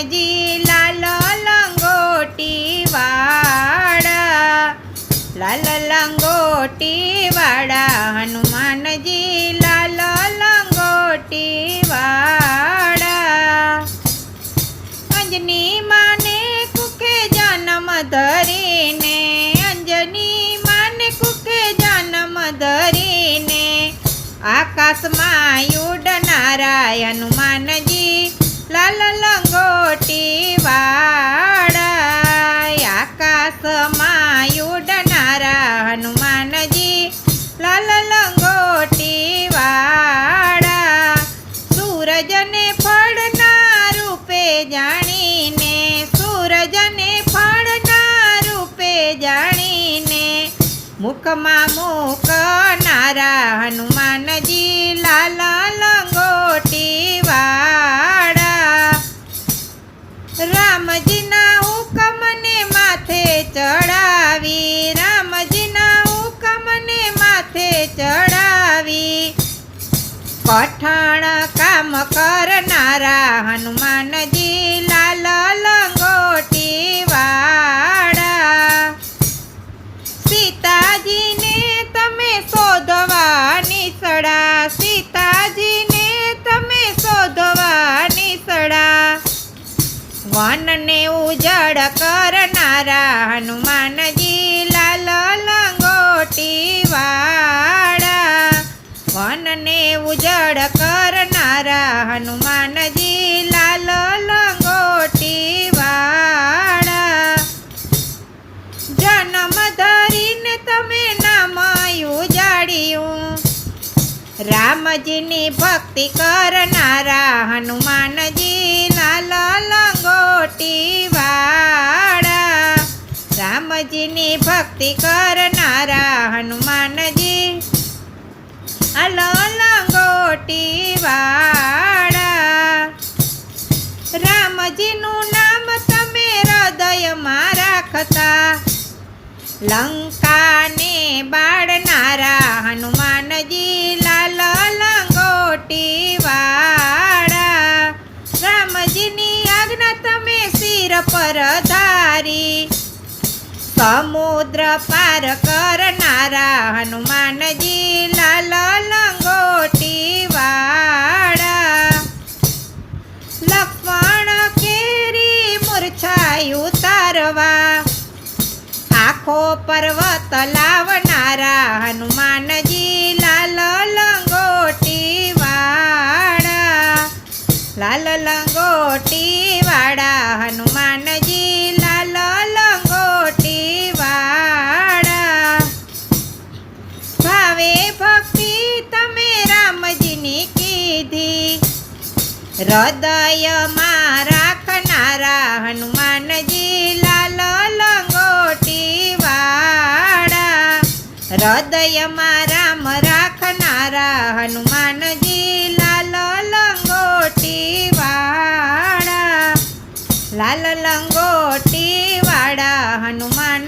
હનુમાનજી લાલ લંગોટી વાળા લાલ લંગોટી વાળા હનુમાનજી લાલ લંગોટી વાળા અંજની માને કુકે જન્મ ધરીને, અંજની માને કુકે જન્મ ધરીને, આકાશમાં ઉડનારા હનુમાનજી લાલ જાણીને, સૂરજને ફળના રૂપે જાણીને, મુખમાં મૂકનારા હનુમાનજી લાલ લંગોટી વાળા. રામજીના હુકમને માથે ચડાવી, રામજીના હુકમને માથે ચડાવી. પઠાણ કામ કરનારા હનુમાનજી લાલ લંગોટી વાળા. સીતાજીને તમે શોધવા નિસડા. સીતાજીને તમે શોધવા નિસડા. વનને ઉજળ કરનારા હનુમાનજી લાલ લંગોટી વાળા. વનને ઉજળ કરનારા હનુમાનજી લાલ લંગોટી વાળા. જન્મ ધરીને તમે નામ ઉજાડ્યું. રામજીની ભક્તિ કરનારા હનુમાનજી લાલ લંગોટી વાળા. રામજીની ભક્તિ કરનારા હનુમાનજી. લાલ લંગોટી વાળા રામજીનું નામ તમે હૃદયમાં રાખતા. લંકાને બાળનારા હનુમાનજી લાલ લંગોટી વાળા રામજીની આજ્ઞા તમે શિર પર ધારી. સમુદ્ર પાર કરનારા હનુમાનજી આખો પર્વત લાવનારા હનુમાનજી લાલ લંગોટી વાળા. લાલ લંગોટી વાળા, હનુમાનજી લાલ લંગોટી વાળા. ભાવે ભક્તિ તમે રામજીની કીધી. હૃદયમાં હૃદયમાં રામ રાખનારા હનુમાનજી લાલ લંગોટી વાળા. લાલ લંગોટી વાળા હનુમાન